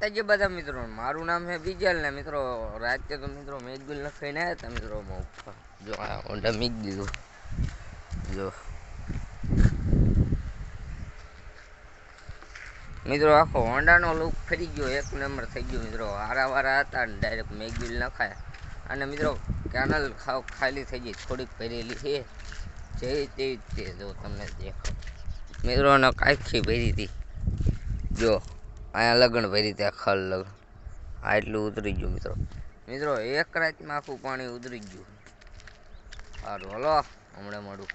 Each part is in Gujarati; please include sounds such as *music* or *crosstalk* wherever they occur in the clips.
તાજે બધા મિત્રો, મારું નામ છે બીજલ ને મિત્રો, રાતે તો મિત્રો મેજગુલ લખાઈને આવ્યા હતા મિત્રો માં ઉપર. જો આ ઓંડા મીક દીધું. જો. મિત્રો, આખો હોન્ડાનો લુક ફરી ગયો, એક નંબર થઈ ગયો મિત્રો. હારા વારા હતા ને ડાયરેક્ટ મેગબિલ નખાયા. અને મિત્રો કેનલ ખાવ ખાલી થઈ ગઈ, થોડીક ભરેલી છે. જેવી તેવી જ છે જો તમને દેખો મિત્રોને કાંઈથી ભરી હતી. જો. અહીંયા લગ્ન ભરી ત્યાં ખલ લગ્ન. આ એટલું ઉતરી ગયું મિત્રો. મિત્રો, એક રાતમાં આખું પાણી ઉતરી ગયું. સારું, હલો, હમણાં મળું.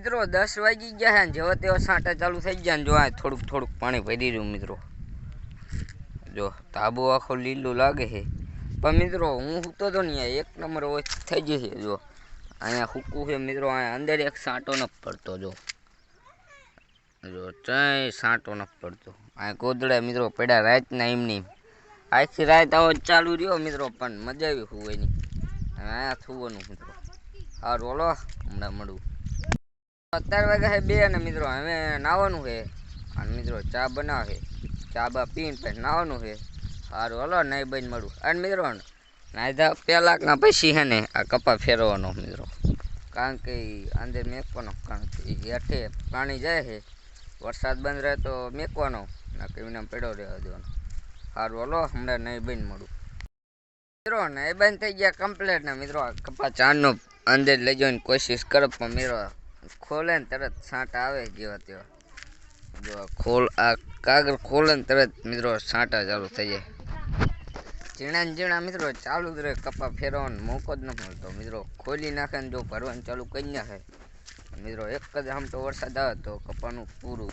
મિત્રો, દસ વાગી ગયા છે જેવો તેવો સાંટા ચાલુ થઈ ગયા જો આ થોડુંક થોડુંક પાણી ભરી રહ્યું મિત્રો. જો તાબુ આખો લીલું લાગે છે. પણ મિત્રો, હું સૂતો તો નહીં એક નંબર ઓછ થઈ જશે જો. અહીંયા સૂકું છે, મિત્રો, અહીંયા અંદર એક સાંટો ન પડતો, જો. જો, ચાય સાંટો ન પડતો. આ ગોદડા મિત્રો પડ્યા રાતના એમની. આખી રાત આવો ચાલુ રહ્યો મિત્રો, પણ મજા આવી હુવાની આ થુવાનું મિત્રો. સારું હલો, હમણાં મળું. અત્યાર વાગ્યા છે બે અને મિત્રો, હવે નાવાનું છે અને મિત્રો, ચા બનાવે. ચા બા પીને પછી નાવાનું છે સારું હલો નહીં બન મળું. અને મિત્રો નાયધા પહેલાંના પછી છે ને આ કપા ફેરવવાનો મિત્રો. કારણ કે અંદર કે ઈ હેઠે પાણી જાય છે વરસાદ બંધ રહે તો મેકવાનો ના કે એમને પડ્યો રહેવા દેવાનો. સારું હલો, હમણાં નહીં બન મળું. મિત્રો નહીં બંધ થઈ ગયા કમ્પ્લેટ ને, મિત્રો કપા ચાંદનો અંદર લઈ જવાની કોશિશ કરો, પણ મિત્રો, ખોલે ને તરત સાંટા આવે જેવા તેવા. જો ખોલ, આ કાગળ ખોલે ને તરત, મિત્રો, છાંટા ચાલુ થઈ જાય. ઝીણા ને ઝીણા, મિત્રો, ચાલુ જ રહે કપા ફેરવાનો મોકો જ ન મળતો. મિત્રો, ખોલી નાખે ને જો ભરવાનું ચાલુ કરી નાખે. મિત્રો, એક જ આમ તો વરસાદ આવે તો કપાનું પૂરું.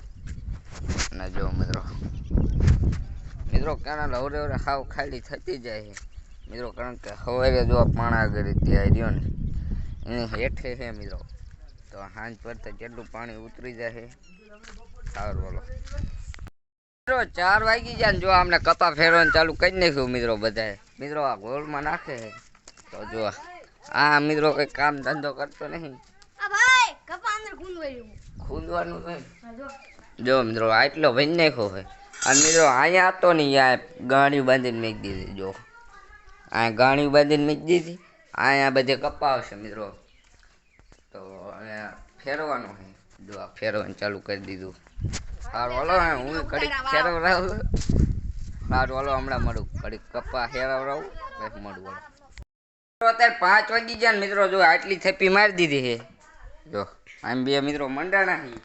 અને જો મિત્રો મિત્રો કેનાલ હવરે હવરે હાવ ખાલી થતી જાય છે. મિત્રો, કારણ કે સવારે જો પાણા આગળ ત્યાં રહ્યો ને, એની હેઠે છે મિત્રો. તો સાંજ પર જેટલું પાણી ઉતરી જાય છે, સારું બોલો. મિત્રો, ચાર વાગી જાય ને જો આમને કપા ફેરવાનું ચાલુ કરી નાખ્યું મિત્રો બધાએ. મિત્રો, આ ગોળમાં નાખે છે. તો જો આ મિત્રો કંઈ કામ ધંધો કરતો નહીં આ ભાઈ કપા અંદર ગુંદવાયું ખૂંદવાનું જો. મિત્રો આટલો ભરી નાખ્યો અને મિત્રો અહીંયા હતો નહીં યાર ગાણી બાંધીને મેક દીધી જો. અહીંયા ગાણી બાંધીને મેક દીધી. અહીંયા બધે કપા આવશે મિત્રો. તો અહીંયા ફેરવાનું છે. જો આ ફેરવાનું ચાલુ કરી દીધું. સારું હલો હું કડીક ફેરવરાવું સારું હલો હમણાં મળું. કડીક કપા ફેરવરાવું પછી મળું હાલો. અત્યારે પાંચ વાગી ગયા ને મિત્રો જો આટલી થેપી મારી દીધી છે. જો. આમ બે મિત્રો મંડાણા હી.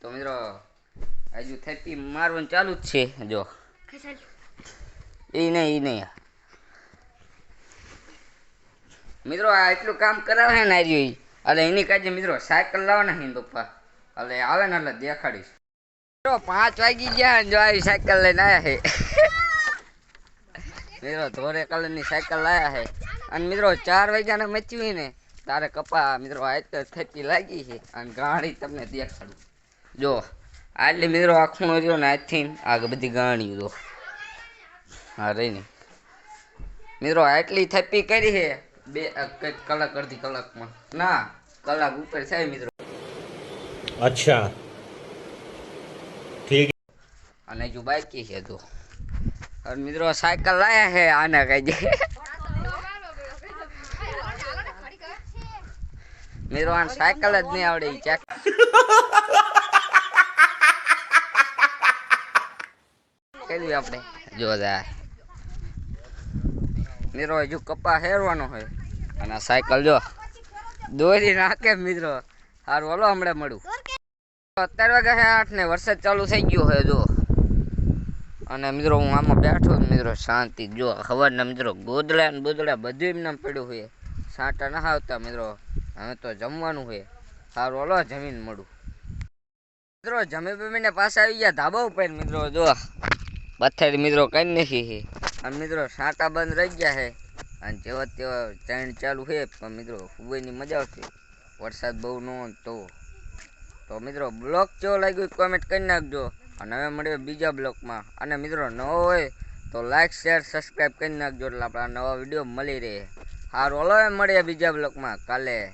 તો મિત્રો, હજુ થેપી મારવાનું ચાલુ જ છે, જો. એ નહીં એ નહીં. મિત્રો, આ એટલું કામ કરાવે ને ઈ. એટલે એની કાજે મિત્રો, સાયકલ લાવવાના ને પપ્પા. એટલે આવે ને એટલે દેખાડીશ. મિત્રો, પાંચ વાગી ગયા ને જો આવી સાયકલ લઈને આવ્યા છે *laughs* મિત્રો ધોરે કલરની સાયકલ લાયા છે અને મિત્રો, ચાર વાગ્યાને મચ્યું ને. તારે કપા મિત્રો આજ થતી લાગી છે અને ગાણી તમને દેખાડું. જો આટલે મિત્રો આખું રહ્યો ને આજથી આગ બધી ગાણી જો. હા રહી ને. મિત્રો આટલી થપ્પી કરી છે. બે કંઈક કલાક અડધી કલાકમાં. ના કલાક ઉપર થાય મિત્રો. અચ્છા. અને જો બાકી છે તો. મિત્રો સાયકલ લાયા છે આના કઈ આને સાયકલ જ નહીં આવડે ચેક. કેવી આપણે. જો મિત્રો હજુ કપા હેરવાનો હોય. અને સાયકલ જો દોરી નાખે મિત્રો. સારું હલો હમણાં મળું. અત્યારે વાગે આઠ ને વરસાદ ચાલુ થઈ ગયો હોય જો. અને મિત્રો હું આમાં બેઠો મિત્રો શાંતિ. જો ખબરના મિત્રો ગોદડા ને બોદડા બધું એમને પડ્યું હોય. સાંટા ના આવતા મિત્રો. હવે તો જમવાનું છે. સારું, હલો જમીન મળું. મિત્રો, જમી બમીને પાછા આવી ગયા ધાબા ઉપર. મિત્રો, જો પથ્થર મિત્રો કઈ નથી અને મિત્રો સાંટા બંધ રહી ગયા છે. અને જેવા તેવા ચણ ચાલુ છે, પણ મિત્રો હુવાની મજા આવશે. વરસાદ બહુ ન તો. તો મિત્રો, બ્લોગ કેવો લાગ્યો કોમેન્ટ કરી નાખજો. અને હવે મળીએ બીજા બ્લોગમાં. અને મિત્રો, નવો હોય તો લાઈક શેર સબસ્ક્રાઈબ કરી નાખજો. એટલે આપણા નવા વીડિયો મળી રહે. સારું, હલો મળીએ બીજા બ્લોગમાં. કાલે.